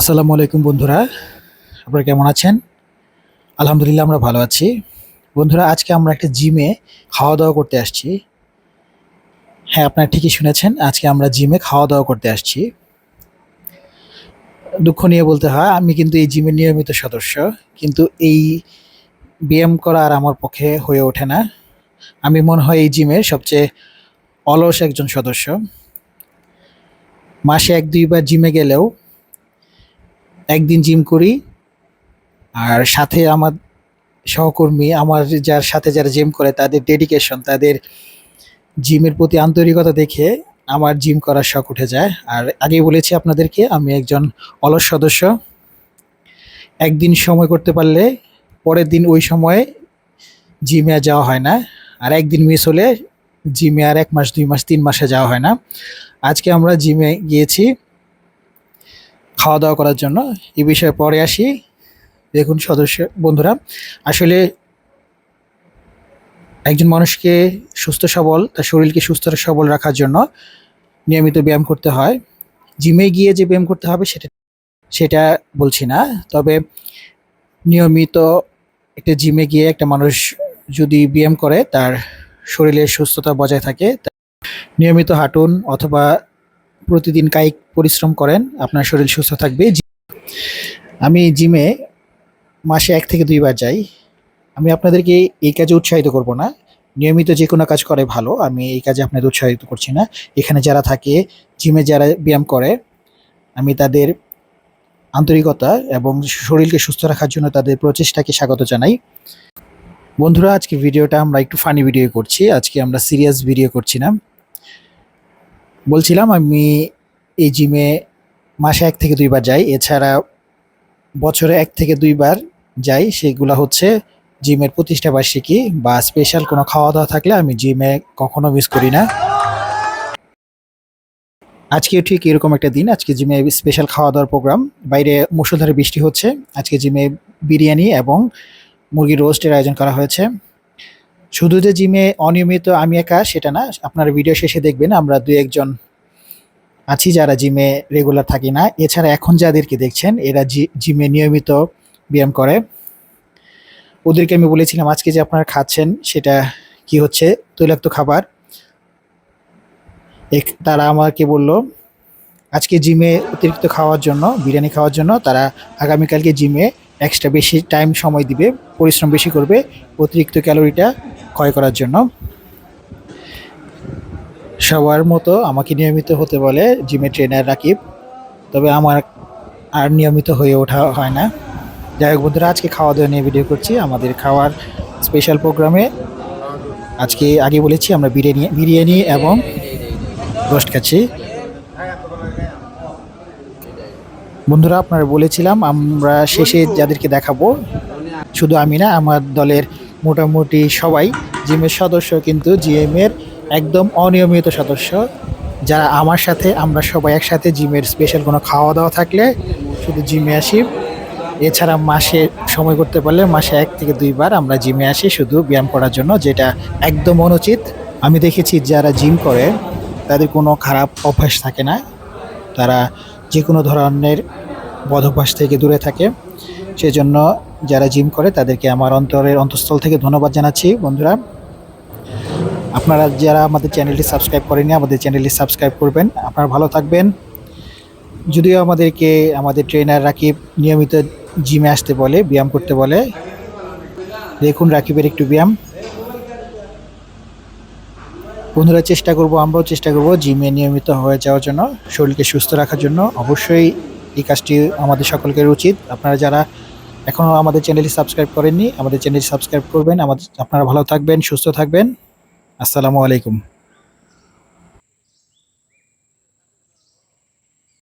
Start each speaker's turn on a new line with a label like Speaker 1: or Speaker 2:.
Speaker 1: আসসালামু আলাইকুম বন্ধুরা, আপনারা কেমন আছেন? আলহামদুলিল্লাহ আমরা ভালো আছি। বন্ধুরা, আজকে আমরা একটা জিমে খাওয়া দাওয়া করতে আসছি। হ্যাঁ আপনারা ঠিকই শুনেছেন, আজকে আমরা জিমে খাওয়া দাওয়া করতে আসছি। দুঃখ নিয়ে বলতে হয়, আমি কিন্তু এই জিমের নিয়মিত সদস্য, কিন্তু এই ব্যায়াম করা আর আমার পক্ষে হয়ে ওঠে না। আমি মনে হয় এই জিমের সবচেয়ে অলস একজন সদস্য। মাসে এক দুইবার জিমে গেলেও একদিন জিম করি, আর সাথে আমার সহকর্মী, আমার যার সাথে যারা জিম করে, তাদের ডেডিকেশন তাদের জিমের প্রতি আন্তরিকতা দেখে আমার জিম করার শখ উঠে যায়। আর আগেই বলেছি আপনাদেরকে, আমি একজন অলস সদস্য। একদিন সময় করতে পারলে পরের দিন ওই সময়ে জিমে আর যাওয়া হয় না। আর একদিন মিস হলে জিমে আর এক মাস, দুই মাস, তিন মাসে যাওয়া হয় না। আজকে আমরা জিমে গিয়েছি। খাওয়া দাওয়া করার জন্য। এ বিষয়ে পরে আসি। দেখুন সদস্য বন্ধুরা, আসলে একজন মানুষকে সুস্থ সবল, তার শরীরকে সুস্থ সবল রাখার জন্য নিয়মিত ব্যায়াম করতে হয়। জিমে গিয়ে যে ব্যায়াম করতে হবে সেটা সেটা বলছি না। তবে নিয়মিত একটা জিমে গিয়ে একটা মানুষ যদি ব্যায়াম করে, তার শরীরের সুস্থতা বজায় থাকে নিয়মিত হাঁটুন অথবা প্রতিদিন কায়িক পরিশ্রম করেন, আপনার শরীর সুস্থ থাকবে। আমি জিমে মাসে এক থেকে দুইবার যাই। আমি আপনাদেরকে এই কাজে উৎসাহিত করব না। নিয়মিত যে কোনো কাজ করে ভালো, আমি এই কাজে আপনাদের উৎসাহিত করছি না। এখানে যারা থাকে, জিমে যারা ব্যায়াম করে, আমি তাদের আন্তরিকতা এবং শরীরকে সুস্থ রাখার জন্য তাদের প্রচেষ্টাকে স্বাগত জানাই। বন্ধুরা, আজকে ভিডিওটা আমরা একটু ফানি ভিডিও করছি। আজকে আমরা সিরিয়াস ভিডিও করছি না। বলছিলাম, আমি এই জিমে মাসে এক থেকে দুইবার যাই। এছাড়া বছরে এক থেকে দুইবার যাই। সেগুলো হচ্ছে জিমের প্রতিষ্ঠা বার্ষিকী বা স্পেশাল কোনো খাওয়া দাওয়া থাকলে আমি জিমে কখনো মিস করি না। আজকে ঠিক এরকম একটা দিন। আজকে জিমে স্পেশাল খাওয়া দাওয়ার প্রোগ্রাম বাইরে মুষলধারে বৃষ্টি হচ্ছে। আজকে জিমে বিরিয়ানি এবং মুরগির রোস্টের আয়োজন করা হয়েছে। শুধু যে জিমে অনিয়মিত আমি একা, সেটা না, আপনার ভিডিও শেষে দেখবেন আমরা দু একজন আছি যারা জিমে রেগুলার থাকি না। এছাড়া এখন যাদেরকে দেখছেন, এরা জিমে নিয়মিত ব্যায়াম করে। ওদেরকে আমি বলেছিলাম, আজকে যে আপনারা খাচ্ছেন, সেটা কি হচ্ছে? তৈলাক্ত খাবার? এক- তারা আমাকে বলল, আজকে জিমে অতিরিক্ত খাওয়ার জন্য, বিরিয়ানি খাওয়ার জন্য, তারা আগামীকালকে জিমে এক্সট্রা বেশি টাইম সময় দিবে, পরিশ্রম বেশি করবে, অতিরিক্ত ক্যালোরিটা ক্ষয় করার জন্য। সবার মতো আমাকে নিয়মিত হতে বলে জিমে ট্রেনার রাকিব। তবে আমার আর নিয়মিত হয়ে ওঠা হয় না। যাই হোক বন্ধুরা, আজকে খাওয়া দাওয়া নিয়ে ভিডিও করছি। আমাদের খাওয়ার স্পেশাল প্রোগ্রামে আজকে আগে বলেছি, আমরা বিরিয়ানি বিরিয়ানি এবং রোস্ট খাচ্ছি। বন্ধুরা, আপনারা বলেছিলাম, আমরা শেষে যাদেরকে দেখাবো, শুধু আমি না, আমার দলের মোটামুটি সবাই জিমের সদস্য কিন্তু জিএমের একদম অনিয়মিত সদস্য, যারা আমার সাথে, আমরা সবাই একসাথে জিমের স্পেশাল কোনো খাওয়া দাওয়া থাকলে শুধু জিমে আসি। এছাড়া মাসে সময় করতে পারলে মাসে এক থেকে দুইবার আমরা জিমে আসি শুধু ব্যায়াম করার জন্য, যেটা একদম অনুচিত। আমি দেখেছি যারা জিম করে, তাদের কোনো খারাপ অভ্যাস থাকে না। তারা যে কোনো ধরনের বদভ্যাস থেকে দূরে থাকে। সেজন্য যারা জিম করে, তাদেরকে আমার অন্তরের অন্তঃস্থল থেকে ধন্যবাদ জানাচ্ছি। বন্ধুরা, আপনারা যারা আমাদের চ্যানেলটি সাবস্ক্রাইব করেনি আমাদের চ্যানেলটি সাবস্ক্রাইব করবেন। আপনারা ভালো থাকবেন। যদিও আমাদেরকে, আমাদের ট্রেনার রাকিব নিয়মিত জিমে আসতে বলে, ব্যায়াম করতে বলে। দেখুন রাকিবের একটু ব্যায়াম। বন্ধুরা, চেষ্টা করব, আমরাও চেষ্টা করব জিমে নিয়মিত হয়ে যাওয়ার জন্য, শরীরকে সুস্থ রাখার জন্য। অবশ্যই এই কাজটি আমাদের সকলকে উচিত। আপনারা যারা এখনও আমাদের চ্যানেলটি সাবস্ক্রাইব করেননি, আমাদের চ্যানেলটি সাবস্ক্রাইব করবেন। আমাদের আপনারা ভালো থাকবেন, সুস্থ থাকবেন। আসসালামু আলাইকুম।